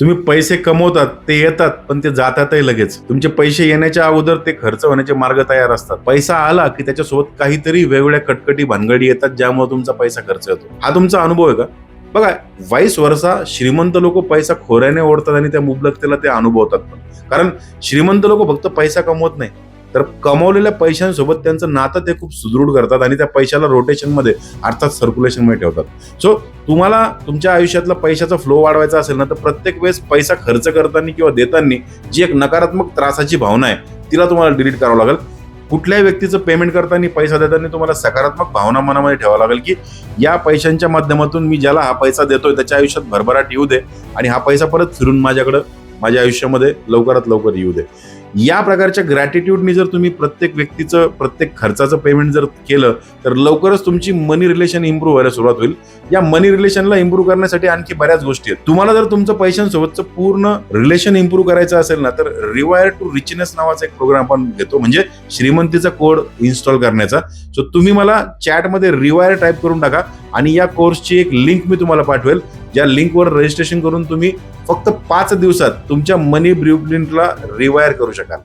तुम्ही पैसे कमवतात ते येतात पण ते जातातही लगेच. तुमचे पैसे येण्याच्या अगोदर ते खर्च होण्याचे मार्ग तयार असतात. पैसा आला की त्याच्यासोबत काहीतरी वेगवेगळ्या कटकटी भानगडी येतात ज्यामुळे तुमचा पैसा खर्च येतो. हा तुमचा अनुभव आहे का? बघा वाईस वर्षा श्रीमंत लोक पैसा खोऱ्याने ओढतात आणि त्या मुबलकतेला ते अनुभवतात पण. कारण श्रीमंत लोक फक्त पैसा कमवत नाही. तर कमवलेल्या पैशांसोबत त्यांचं नातं ते खूप सुदृढ करतात आणि त्या पैशाला रोटेशनमध्ये अर्थात सर्क्युलेशनमध्ये ठेवतात. सो तुम्हाला तुमच्या आयुष्यातला पैशाचा फ्लो वाढवायचा असेल ना तर प्रत्येक वेळेस पैसा खर्च करताना किंवा देताना जी एक नकारात्मक त्रासाची भावना आहे तिला तुम्हाला डिलीट करावं लागेल. कुठल्याही व्यक्तीचं पेमेंट करताना पैसा देताना तुम्हाला सकारात्मक भावना मनामध्ये ठेवावं लागेल की या पैशांच्या माध्यमातून मी ज्याला हा पैसा देतोय त्याच्या आयुष्यात भरभराट येऊ दे आणि हा पैसा परत फिरून माझ्याकडं माझ्या आयुष्यामध्ये लवकरात लवकर येऊ दे. या प्रकारच्या ग्रॅटिट्यूडनी जर तुम्ही प्रत्येक व्यक्तीचं प्रत्येक खर्चाचं पेमेंट जर केलं तर लवकरच तुमची मनी रिलेशन इम्प्रूव्ह व्हायला सुरुवात होईल. या मनी रिलेशनला इम्प्रूव्ह करण्यासाठी आणखी बऱ्याच गोष्टी आहेत. तुम्हाला जर तुमचं पैशांसोबतचं पूर्ण रिलेशन इम्प्रूव्ह करायचं असेल ना तर रिवायर टू रिचनेस नावाचा एक प्रोग्राम आपण घेतो. म्हणजे श्रीमंतीचा कोड इन्स्टॉल करण्याचा. सो तुम्ही मला चॅटमध्ये रिवायर टाईप करून टाका आणि या कोर्सची एक लिंक मी तुम्हाला पाठवेल. ज्या लिंकवर रजिस्ट्रेशन करून तुम्ही फक्त पाच दिवसात तुमच्या मनी ब्ल्यू प्रिंटला रिवायर करू शकता. Michoacán.